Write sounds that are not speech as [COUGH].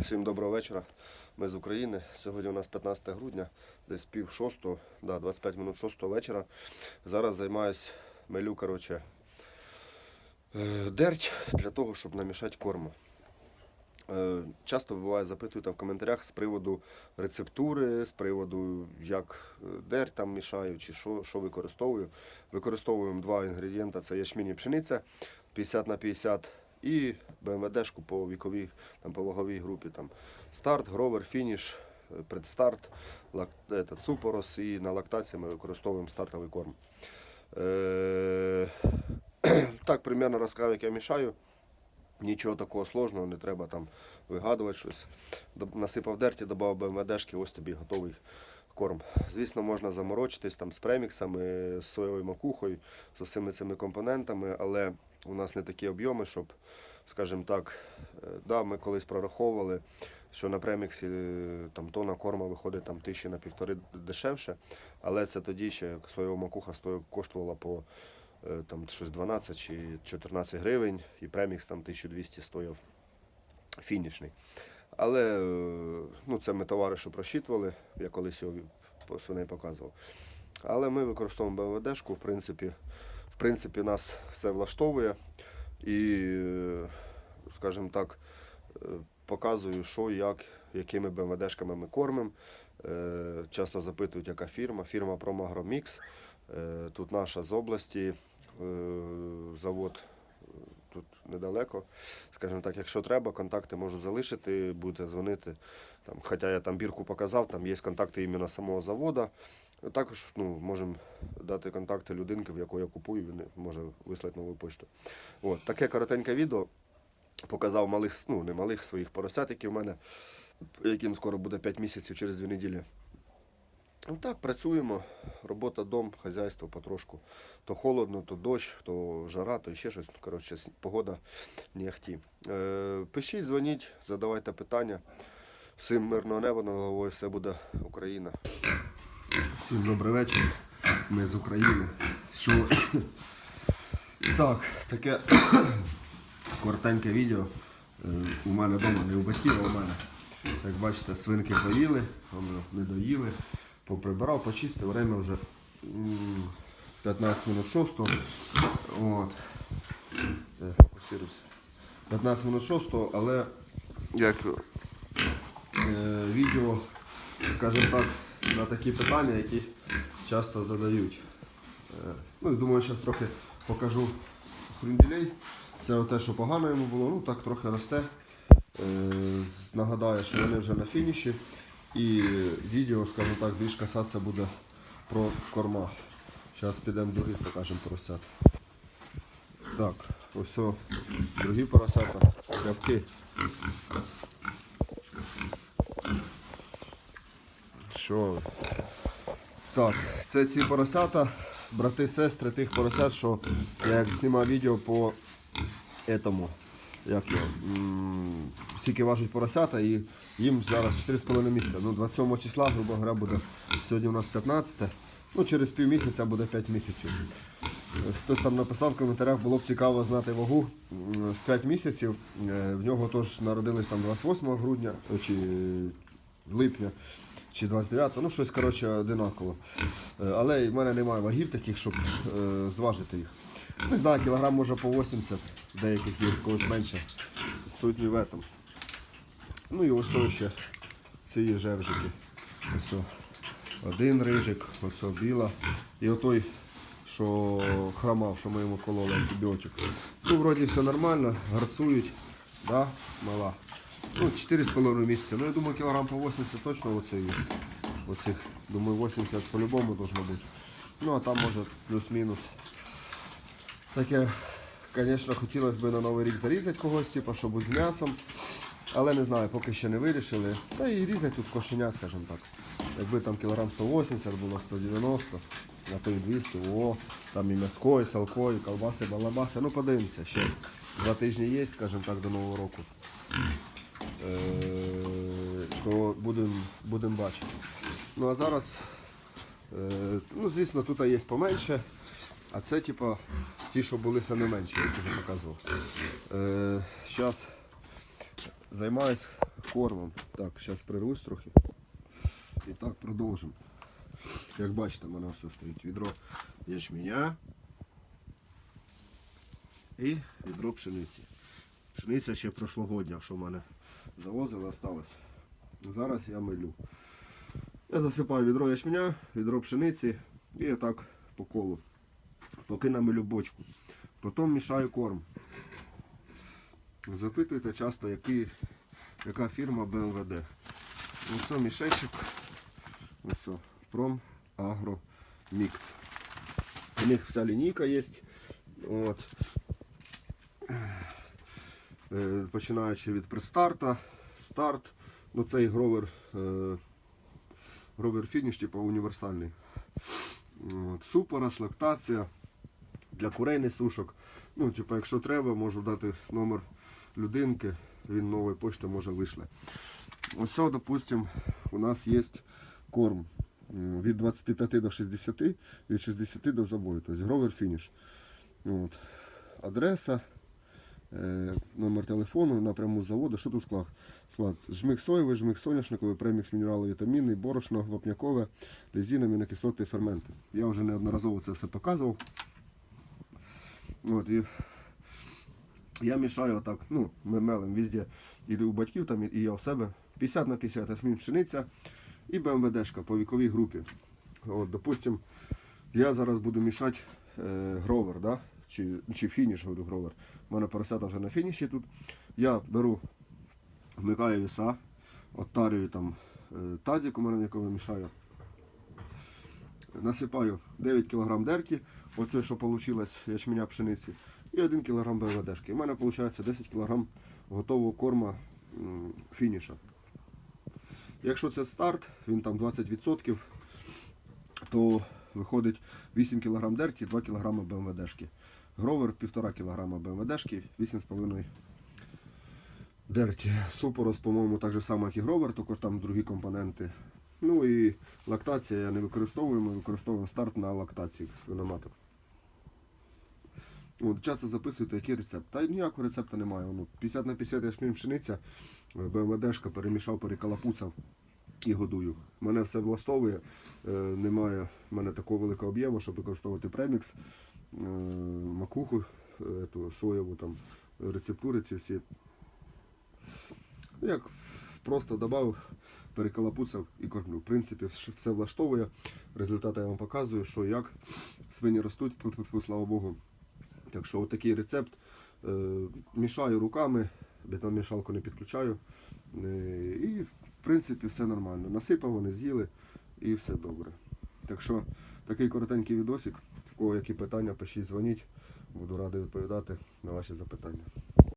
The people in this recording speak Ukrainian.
Всім доброго вечора. Ми з України. Сьогодні у нас 15 грудня, десь пів шостого, да, 25 минут шостого вечора. Зараз займаюсь мелю, коротше, е, дерть для того, щоб намішати корму. Е, Часто буває запитують в коментарях з приводу рецептури, з приводу як е, дерть там мішаю, чи що, що використовую. Використовуємо два інгредієнти: це ячмінь і пшениця 50 на 50 і БМВДшку по віковій, там, по ваговій групі. Там, старт, гровер, фініш, е, предстарт, лак, этот, супорос і на лактації ми використовуємо стартовий корм. Е, [CLEARS THROAT] так, примерно розказав, як я мішаю. Нічого такого сложного, не треба там вигадувати щось. Насипав дерті, додав БМВДшки, ось тобі готовий корм. Звісно, можна заморочитись там з преміксами, з соєвою макухою, з усіми цими компонентами, але у нас не такі об'єми, щоб, скажімо так, е, да, ми колись прораховували, що на преміксі е, там, тонна корма виходить там, тисячі на півтори дешевше, але це тоді ще соєва макуха коштувала по е, там, щось 12 чи 14 гривень, і премікс там 1200 стояв фінішний. Але е, ну, це ми товаришу просчитували, я колись його свиней показував. Але ми використовуємо БМВДшку, в принципі, принципі, нас все влаштовує. І, е, скажімо так, е, показую, що, як, якими БМВДшками ми кормимо. Е, Часто запитують, яка фірма. Фірма Промагромікс. Тут наша з області, завод тут недалеко. Скажімо так, якщо треба, контакти можу залишити, будете дзвонити. Там, хоча я там бірку показав, там є контакти іменно самого заводу. Також ну, можемо дати контакти людинки, в яку я купую, він може вислати нову почту. От, таке коротеньке відео. Показав малих, ну не малих своїх поросят, які в мене, яким скоро буде 5 місяців через 2 неділі. Ну так, працюємо. Робота, дом, хазяйство потрошку. То холодно, то дощ, то жара, то ще щось. Ну, Коротше, погода не ахті. Е, пишіть, дзвоніть, задавайте питання. Всім мирного неба над головою, все буде Україна. Всім добрий вечір. Ми з України. Що? Так, таке коротеньке відео. Е, У мене вдома не у батьків, а у мене. Як бачите, свинки поїли, вони не доїли. Поприбирав, почистив, время вже 15 минут 6. От. Е, 15 минут 6, але як е, відео, скажімо так, на такі питання, які часто задають. Е, Ну думаю, зараз трохи покажу хрюнділей. Це те, що погано йому було, ну так трохи росте. Е, Нагадаю, що вони вже на фініші. І відео, скажімо так, більш касатися буде про корма. Зараз підемо других покажемо поросят. Так, ось другі поросята, крапки. Що? Так, це ці поросята, брати, сестри тих поросят, що я як знімав відео по этому. Як його? Скільки важать поросята і їм зараз 4,5 місяця. Ну, 27 числа, грубо говоря, буде сьогодні у нас 15. Ну, через пів місяця буде 5 місяців. Хтось там написав в коментарях, було б цікаво знати вагу в 5 місяців. Е, В нього теж народились там 28 грудня е, чи липня чи 29, ну щось коротше одинаково. Е, Але в мене немає вагів таких, щоб е, зважити їх. Не знаю, кілограм може по 80, деяких є, когось менше. Суть не в этом. Ну і ось ще ці жевжики. Ось один рижик, ось біла. І отой, що хромав, що ми йому кололи антибіотик. Ну, вроді все нормально, гарцують, да, мала. Ну, 4,5 місяця. Ну, я думаю, кілограм по 80 точно оце є. Оцих, думаю, 80 по-любому должно бути. Ну, а там може плюс-мінус. Таке, звісно, хотілося б на Новий рік зарізати когось, типу, будь з м'ясом. Але не знаю, поки ще не вирішили. Та і різати тут кошеня, скажімо так. Якби там кілограм 180 було 190, а то і 200, о, там і м'яско, і салко, і колбаси, балабаси. Ну подивимося, ще два тижні є, скажімо так, до Нового року. Е, то будемо будем бачити. Ну а зараз, е, ну звісно, тут є поменше, а це типа ті, що були саме менші, я вже показував. Е, Зараз займаюсь кормом. Так, зараз прирвусь трохи. І так, продовжимо. Як бачите, в мене все стоїть відро ячменя і відро пшениці. Пшениця ще прошлогодня, що в мене завозили, осталось. Зараз я милю. Я засипаю відро ячменя, відро пшениці і отак по колу. Поки намилю бочку. Потім мішаю корм. Запитуйте часто, який, яка фірма БМВД. Ось мішечок. Ось Пром Агро Мікс. У них вся лінійка є. От. Е, Починаючи від предстарта, старт. Ну цей гровер, е, гровер фініш, типу універсальний. От. Супорос, лактація для курей несушок. Ну, типу, якщо треба, можу дати номер людинки, він новою поштою може вишле. Ось, допустим, у нас є корм від 25 до 60, від 60 до забою, тобто гровер фініш. От. Адреса, номер телефону напряму з заводу. Що тут склад? Склад. Жмих соєвий, жмих соняшниковий, премікс мінерали вітамінний, борошно, вапнякове, лізін, амінокислоти і ферменти. Я вже неодноразово це все показував. От, і я мішаю отак, ну, ми мелем везде. І у батьків там, і я у себе. 50 на 50 осмін пшениця і БМВДшка по віковій групі. От, допустим, я зараз буду мішати е, гровер, да? Чи, чи фініш, говорю, гровер. У мене поросята вже на фініші тут. Я беру, вмикаю віса, оттарюю там е, тазик, у мене в якому мішаю. Насипаю 9 кг дерті, оце, що вийшло ячменя пшениці, і 1 кг БВДшки. У мене виходить 10 кг готового корма фініша. Якщо це старт, він там 20%, то виходить 8 кг дерті, 2 кг БМВДшки. Гровер 1,5 кг БМВДшки, 8,5 дерті. Супорос, по-моєму, так же само, як і гровер, тільки там другі компоненти. Ну і лактація я не використовую, ми використовуємо старт на лактації свиноматок. От, часто записуєте, який рецепт. Та ніякого рецепту немає. Ну, 50 на 50 ячмінь пшениця, БМВДшка перемішав, перекалапуцав і годую. Мене все влаштовує. Е, немає в мене такого великого об'єму, щоб використовувати премікс, е, макуху, е, ту соєву там, рецептури ці всі. Як просто додав, перекалапуцав і кормлю. В принципі, все влаштовує. Результати я вам показую, що як. Свині ростуть, [LAUGHS] слава Богу. Так що отакий рецепт. Е, мішаю руками, бетономішалку не підключаю. Е, і в принципі все нормально. Насипав, вони з'їли і все добре. Так що такий коротенький відосик. Кого які питання, пишіть, дзвоніть. Буду радий відповідати на ваші запитання.